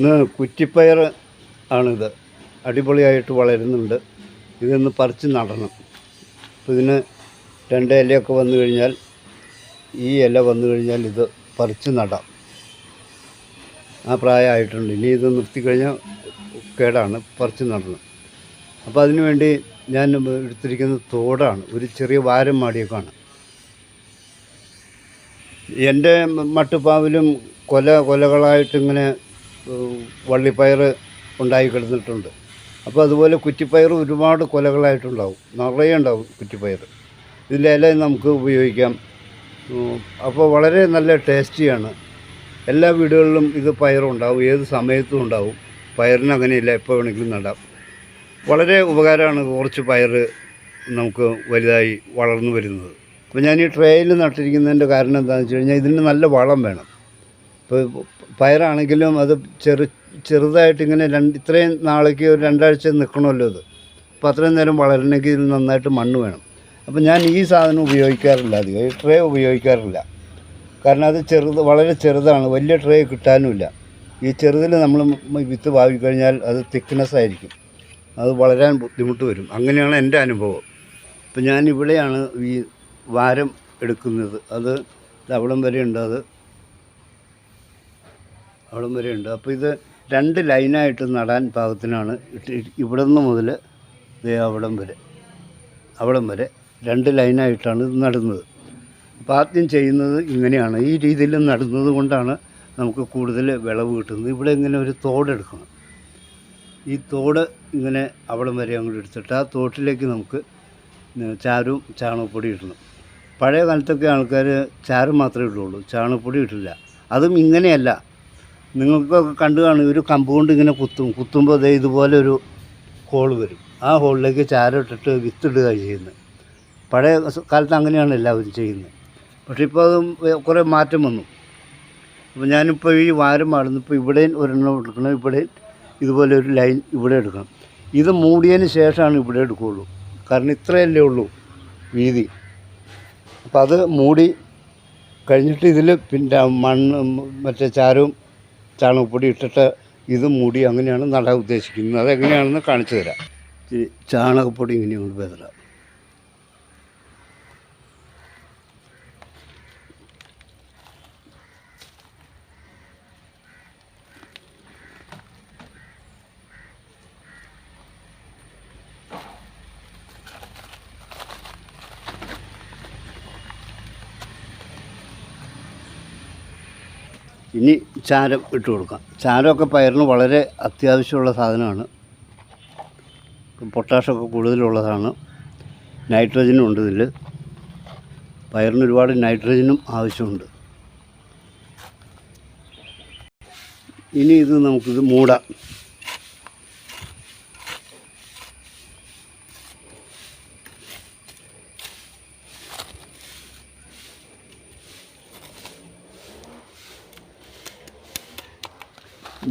ഇന്ന് കുറ്റിപ്പയർ ആണിത്. അടിപൊളിയായിട്ട് വളരുന്നുണ്ട്. ഇതൊന്ന് പറിച്ച് നടണം. അപ്പോൾ ഇതിന് രണ്ട് ഇലയൊക്കെ വന്നു കഴിഞ്ഞാൽ ഈ ഇല വന്നു കഴിഞ്ഞാൽ ഇത് പറിച്ച് നടാം. ആ പ്രായമായിട്ടുണ്ട്. ഇനി ഇത് നിർത്തിക്കഴിഞ്ഞാൽ കേടാണ്. പറിച്ച് നടണം. അപ്പോൾ അതിനു വേണ്ടി ഞാൻ എടുത്തിരിക്കുന്ന തോടാണ്. ഒരു ചെറിയ വാരം മാടിയേക്കാണ്. എന്റെ മട്ടുപ്പാവിലും കൊല കൊലകളായിട്ടിങ്ങനെ വള്ളിപ്പയർ ഉണ്ടായി കിടന്നിട്ടുണ്ട്. അപ്പോൾ അതുപോലെ കുറ്റിപ്പയർ ഒരുപാട് കൊലകളായിട്ടുണ്ടാവും. നിറയെ ഉണ്ടാവും കുറ്റിപ്പയർ ഇതിന്റെ ഇല നമുക്ക് ഉപയോഗിക്കാം. അപ്പോൾ വളരെ നല്ല ടേസ്റ്റിയാണ്. എല്ലാ വീടുകളിലും ഇത് പയറുണ്ടാവും. ഏത് സമയത്തും ഉണ്ടാവും. പയറിന് അങ്ങനെയില്ല എപ്പോൾ വേണമെങ്കിലും നടാം. വളരെ ഉപകാരമാണ് കുറച്ച് പയർ നമുക്ക് വലുതായി വളർന്നു വരുന്നത്. അപ്പോൾ ഞാൻ ഈ ട്രേയിൽ നട്ടിരിക്കുന്നതിന്റെ കാരണം എന്താണെന്ന് വെച്ച് കഴിഞ്ഞാൽ ഇതിന് നല്ല വളം വേണം. ഇപ്പോൾ പയറാണെങ്കിലും അത് ചെറു ചെറുതായിട്ട് ഇങ്ങനെ രണ്ട് ഇത്രയും നാളേക്ക് ഒരു രണ്ടാഴ്ച നിൽക്കണമല്ലോ ഇത് അപ്പോൾ അത്രയും നേരം വളരണമെങ്കിൽ ഇതിൽ നന്നായിട്ട് മണ്ണ് വേണം. അപ്പോൾ ഞാൻ ഈ സാധനം ഉപയോഗിക്കാറില്ല അധികം. ഈ ട്രേ ഉപയോഗിക്കാറില്ല. കാരണം അത് ചെറുത് വളരെ ചെറുതാണ്. വലിയ ട്രേ കിട്ടാനുമില്ല. ഈ ചെറുതിൽ നമ്മൾ വിത്ത് വാങ്ങിക്കഴിഞ്ഞാൽ കഴിഞ്ഞാൽ അത് തിക്നെസ് ആയിരിക്കും. അത് വളരാൻ ബുദ്ധിമുട്ട് വരും. അങ്ങനെയാണ് എന്റെ അനുഭവം. ഇപ്പം ഞാൻ ഇവിടെയാണ് ഈ വാരം എടുക്കുന്നത്. അത് തവളം വരെ ഉണ്ട്. അത് അവിടം വരെ ഉണ്ട്. അപ്പോൾ ഇത് രണ്ട് ലൈനായിട്ട് നടാൻ പാകത്തിനാണ് ഇവിടെ നിന്ന് മുതൽ ദേ അവിടം വരെ. അവിടം വരെ രണ്ട് ലൈനായിട്ടാണ് ഇത് നടുന്നത്. അപ്പോൾ ആദ്യം ചെയ്യുന്നത് ഇങ്ങനെയാണ്. ഈ രീതിയിൽ നടുന്നത് കൊണ്ടാണ് നമുക്ക് കൂടുതൽ വിളവ് കിട്ടുന്നത്. ഇവിടെ ഇങ്ങനെ ഒരു തോടെടുക്കണം ഈ തോട് ഇങ്ങനെ അവിടം വരെ അങ്ങോട്ട് എടുത്തിട്ട് ആ തോട്ടിലേക്ക് നമുക്ക് ചാരവും ചാണകപ്പൊടി ഇടണം. പഴയ കാലത്തൊക്കെ ആൾക്കാർ ചാരം മാത്രമേ ഇടുള്ളൂ. ചാണകപ്പൊടി ഇട്ടില്ല അതും ഇങ്ങനെയല്ല. നിങ്ങൾക്കൊക്കെ കണ്ടു കാണും ഒരു കമ്പ് കൊണ്ട് ഇങ്ങനെ കുത്തും. കുത്തുമ്പോൾ ദേ ഇതുപോലെ ഒരു ഹോൾ വരും. ആ ഹോളിലേക്ക് ചാരം ഇട്ടിട്ട് വിത്തിടുക ചെയ്യുന്നത്. പഴയ കാലത്ത് അങ്ങനെയാണ് എല്ലാവരും ചെയ്യുന്നത്. പക്ഷേ ഇപ്പോൾ അതും കുറേ മാറ്റം വന്നു. അപ്പോൾ ഞാനിപ്പോൾ ഈ വാരം മാടുന്നപ്പോൾ ഇവിടെയും ഒരെണ്ണം എടുക്കണം. ഇവിടെയും ഇതുപോലെ ഒരു ലൈൻ ഇവിടെ എടുക്കണം. ഇത് മൂടിയതിന് ശേഷമാണ് ഇവിടെ എടുക്കുകയുള്ളൂ. കാരണം ഇത്രയല്ലേ ഉള്ളൂ വീതി. അപ്പോൾ അത് മൂടി കഴിഞ്ഞിട്ട് ഇതിൽ പിന്നെ മണ്ണ് മറ്റേ ചാരവും ചാണകപ്പൊടി ഇട്ടിട്ട് ഇത് മൂടി അങ്ങനെയാണ് നടാൻ ഉദ്ദേശിക്കുന്നത്. അതെങ്ങനെയാണെന്ന് കാണിച്ചു തരാം. ചാണകപ്പൊടി ഇങ്ങനെയാണ് ബദലാം ഇനി ചാരം ഇട്ട് കൊടുക്കാം. ചാരമൊക്കെ പയറിന് വളരെ അത്യാവശ്യമുള്ള സാധനമാണ്. പൊട്ടാഷൊക്കെ കൂടുതലുള്ളതാണ്. നൈട്രജനും ഉണ്ട് ഇതിൽ പയറിന് ഒരുപാട് നൈട്രജനും ആവശ്യമുണ്ട്. ഇനി ഇത് നമുക്കിത് മൂടാം.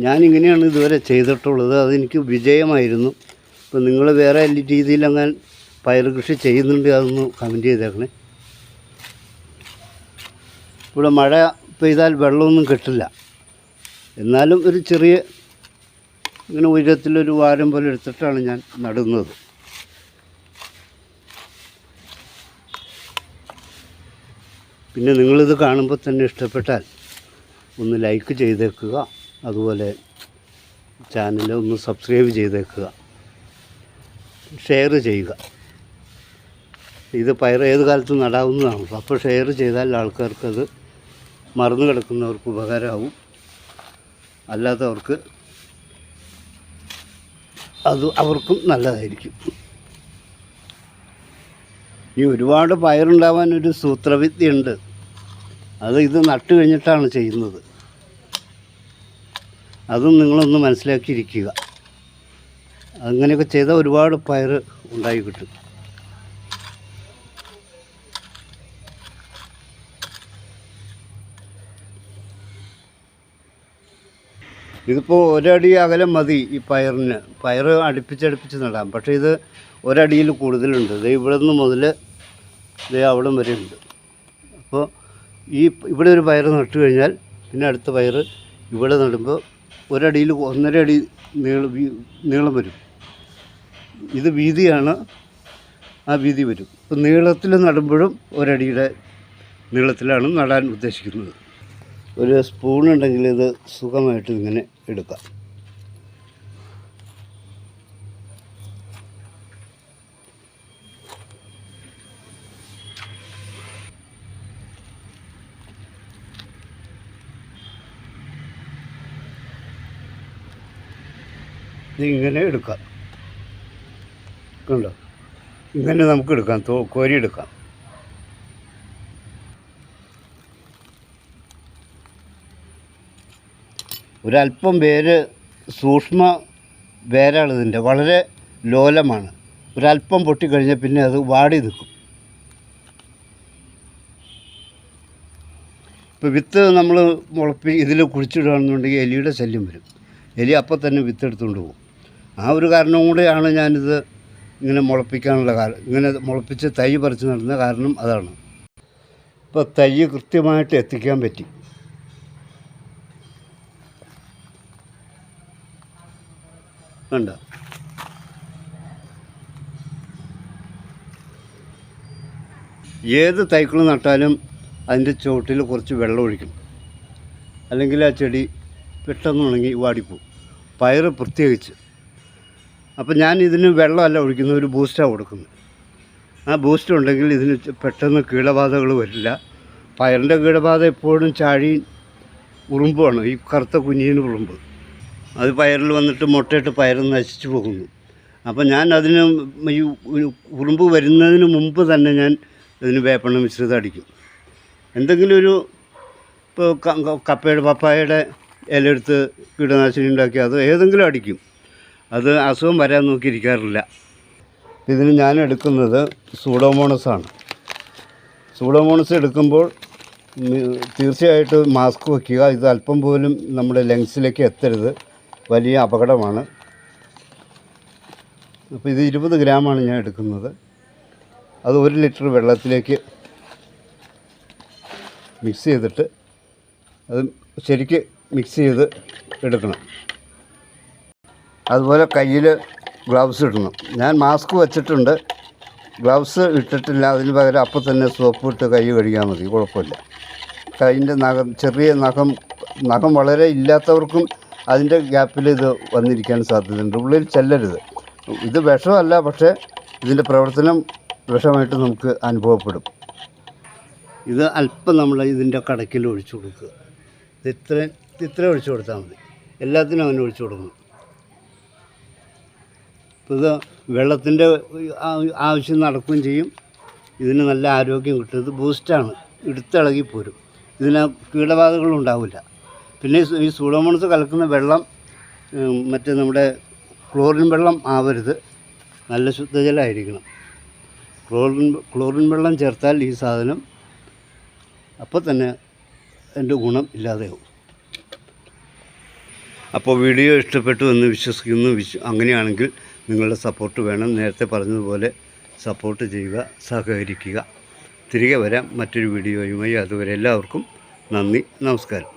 ഞാനിങ്ങനെയാണ് ഇതുവരെ ചെയ്തിട്ടുള്ളത്. അതെനിക്ക് വിജയമായിരുന്നു. ഇപ്പം നിങ്ങൾ വേറെ രീതിയിൽ അങ്ങനെ പയർ കൃഷി ചെയ്യുന്നുണ്ട് അതൊന്ന് കമന്റ് ചെയ്തേക്കണേ. ഇവിടെ മഴ പെയ്താൽ വെള്ളമൊന്നും കിട്ടില്ല. എന്നാലും ഒരു ചെറിയ ഇങ്ങനെ ഉയരത്തിലൊരു വാരം പോലെ എടുത്തിട്ടാണ് ഞാൻ നടുന്നത്. പിന്നെ നിങ്ങളിത് കാണുമ്പോൾ തന്നെ ഇഷ്ടപ്പെട്ടാൽ ഒന്ന് ലൈക്ക് ചെയ്തേക്കുക. അതുപോലെ ചാനൽ ഒന്ന് സബ്സ്ക്രൈബ് ചെയ്തേക്കുക. ഷെയർ ചെയ്യുക. ഇത് പയർ ഏത് കാലത്തും നടാവുന്നതാണ്. അപ്പോൾ ഷെയർ ചെയ്താൽ ആൾക്കാർക്കത് മറന്നു കിടക്കുന്നവർക്ക് ഉപകാരമാവും. അല്ലാത്തവർക്ക് അത് അവർക്കും നല്ലതായിരിക്കും. ഈ ഒരുപാട് പയറുണ്ടാവാൻ ഒരു സൂത്രവിദ്യ ഉണ്ട് അത് ഇത് നട്ടു കഴിഞ്ഞിട്ടാണ് ചെയ്യുന്നത്. അതും നിങ്ങളൊന്ന് മനസ്സിലാക്കിയിരിക്കുക. അങ്ങനെയൊക്കെ ചെയ്താൽ ഒരുപാട് പയർ ഉണ്ടായി കിട്ടും. ഇതിപ്പോൾ ഒരടി അകലം മതി ഈ പയറിന്. പയർ അടുപ്പിച്ചടുപ്പിച്ച് നടാം. പക്ഷേ ഇത് ഒരടിയിൽ കൂടുതലുണ്ട്. ഇത് ഇവിടെ നിന്ന് മുതൽ ഇത് അവിടം വരെ ഉണ്ട്. അപ്പോൾ ഈ ഇവിടെ ഒരു പയർ നട്ടു കഴിഞ്ഞാൽ പിന്നെ അടുത്ത പയർ ഇവിടെ നടുമ്പോൾ ഒരടിയിൽ ഒന്നര അടി നീളം നീളം വരും. ഇത് വീതിയാണ് ആ വീതി വരും. ഇപ്പം നീളത്തിൽ നടുമ്പോഴും ഒരടിയുടെ നീളത്തിലാണ് നടാൻ ഉദ്ദേശിക്കുന്നത്. ഒരു സ്പൂൺ ഉണ്ടെങ്കിൽ ഇത് സുഖമായിട്ട് ഇങ്ങനെ എടുക്കാം. ഇത് ഇങ്ങനെ എടുക്കാം. കണ്ടോ? ഇങ്ങനെ നമുക്ക് എടുക്കാം. തോ കോരി എടുക്കാം. ഒരല്പം വേര് സൂക്ഷ്മ വേരാണ് ഇതിന്റെ. വളരെ ലോലമാണ്. ഒരല്പം പൊട്ടിക്കഴിഞ്ഞാൽ പിന്നെ അത് വാടി നിൽക്കും. ഇപ്പോൾ വിത്ത് നമ്മൾ മുളപ്പി ഇതിൽ കുഴിച്ചിടുകയാണെന്നുണ്ടെങ്കിൽ എലിയുടെ ശല്യം വരും. എലി അപ്പം തന്നെ വിത്ത് എടുത്തുകൊണ്ട് പോകും. ആ ഒരു കാരണം കൂടെയാണ് ഞാനിത് ഇങ്ങനെ മുളപ്പിക്കാനുള്ള കാരണം ഇങ്ങനെ മുളപ്പിച്ച് തൈ പറിച്ച് നടുന്ന കാരണം അതാണ്. ഇപ്പോൾ തൈ കൃത്യമായിട്ട് എത്തിക്കാൻ പറ്റി. കണ്ട? ഏത് തൈക്കൾ നട്ടാലും അതിന്റെ ചുവട്ടിൽ കുറച്ച് വെള്ളം ഒഴിക്കും അല്ലെങ്കിൽ ആ ചെടി പെട്ടെന്ന് ഉണങ്ങി വാടിപ്പോവും. പയറ് പ്രത്യേകിച്ച്. അപ്പം ഞാൻ ഇതിന് വെള്ളമല്ല ഒഴിക്കുന്നത് ഒരു ബൂസ്റ്റാണ് കൊടുക്കുന്നത്. ആ ബൂസ്റ്റ് ഉണ്ടെങ്കിൽ ഇതിന് പെട്ടെന്ന് കീടബാധകൾ വരില്ല. പയറിന്റെ കീടബാധ എപ്പോഴും ചാഴി ഉറുമ്പാണ് ഈ കറുത്ത കുഞ്ഞിന് ഉറുമ്പ്. അത് പയറിൽ വന്നിട്ട് മുട്ടയിട്ട് പയർ നശിച്ചു പോകുന്നു. അപ്പം ഞാൻ അതിന് ഈ ഉറുമ്പ് വരുന്നതിന് മുമ്പ് തന്നെ ഞാൻ ഇതിന് വേപ്പണ്ണ മിശ്രിതം അടിക്കും. എന്തെങ്കിലും ഒരു ഇപ്പോൾ കപ്പയുടെ പപ്പായയുടെ ഇലയെടുത്ത് കീടനാശിനി ഉണ്ടാക്കി അത് ഏതെങ്കിലും അടിക്കും. അത് അസുഖം വരാൻ നോക്കിയിരിക്കാറില്ല. ഇതിന് ഞാൻ എടുക്കുന്നത് സൂഡോമോണസാണ് സൂഡോമോണസ് എടുക്കുമ്പോൾ തീർച്ചയായിട്ടും മാസ്ക് വയ്ക്കുക ഇത് അല്പം പോലും നമ്മുടെ ലങ്സിലേക്ക് എത്തരുത്. വലിയ അപകടമാണ്. അപ്പോൾ ഇത് ഇരുപത് ഗ്രാമാണ് ഞാൻ എടുക്കുന്നത്. അത് ഒരു ലിറ്റർ വെള്ളത്തിലേക്ക് മിക്സ് ചെയ്തിട്ട് അത് ശരിക്ക് മിക്സ് ചെയ്ത് എടുക്കണം. അതുപോലെ കയ്യിൽ ഗ്ലൗസ് ഇടണം. ഞാൻ മാസ്ക് വെച്ചിട്ടുണ്ട്. ഗ്ലൗസ് ഇട്ടിട്ടില്ല. അതിന് പകരം അപ്പം തന്നെ സോപ്പ് ഇട്ട് കൈ കഴുകിയാൽ മതി. കുഴപ്പമില്ല. കൈന്റെ നഖം ചെറിയ നഖം നഖം വളരെ ഇല്ലാത്തവർക്കും അതിന്റെ ഗ്യാപ്പിൽ ഇത് വന്നിരിക്കാൻ സാധ്യതയുണ്ട്. ഉള്ളിൽ ചെല്ലരുത്. ഇത് വിഷമല്ല പക്ഷേ ഇതിന്റെ പ്രവർത്തനം വിഷമായിട്ട് നമുക്ക് അനുഭവപ്പെടും. ഇത് അല്പം നമ്മൾ ഇതിന്റെ കടക്കിൽ ഒഴിച്ചു കൊടുക്കുക. ഇത് ഇത്ര ഇത്ര ഒഴിച്ചു കൊടുത്താൽ മതി. എല്ലാത്തിനും അവന് ഒഴിച്ചു കൊടുക്കണം. ഇത് വെള്ളത്തിന്റെ ആവശ്യം നടക്കുകയും ചെയ്യും. ഇതിന് നല്ല ആരോഗ്യം കിട്ടും. ഇത് ബൂസ്റ്റാണ്. എടുത്തിളകി പോരും. ഇതിന് കീടബാധകളും ഉണ്ടാവില്ല. പിന്നെ ഈ സൂഡോമോണസ് കലക്കുന്ന വെള്ളം മറ്റേ നമ്മുടെ ക്ലോറിൻ വെള്ളം ആവരുത്. നല്ല ശുദ്ധജലമായിരിക്കണം. ക്ലോറിൻ ക്ലോറിൻ വെള്ളം ചേർത്താൽ ഈ സാധനം അപ്പോൾ തന്നെ എന്റെ ഗുണം ഇല്ലാതെയാവും. അപ്പോൾ വീഡിയോ ഇഷ്ടപ്പെട്ടു എന്ന് വിശ്വസിക്കുന്നു. വിശ്വ അങ്ങനെയാണെങ്കിൽ നിങ്ങളുടെ സപ്പോർട്ട് വേണം. നേരത്തെ പറഞ്ഞതുപോലെ സപ്പോർട്ട് ചെയ്യുക സഹകരിക്കുക. തിരികെ വരാം മറ്റൊരു വീഡിയോയുമായി. അതുവരെ എല്ലാവർക്കും നന്ദി നമസ്കാരം.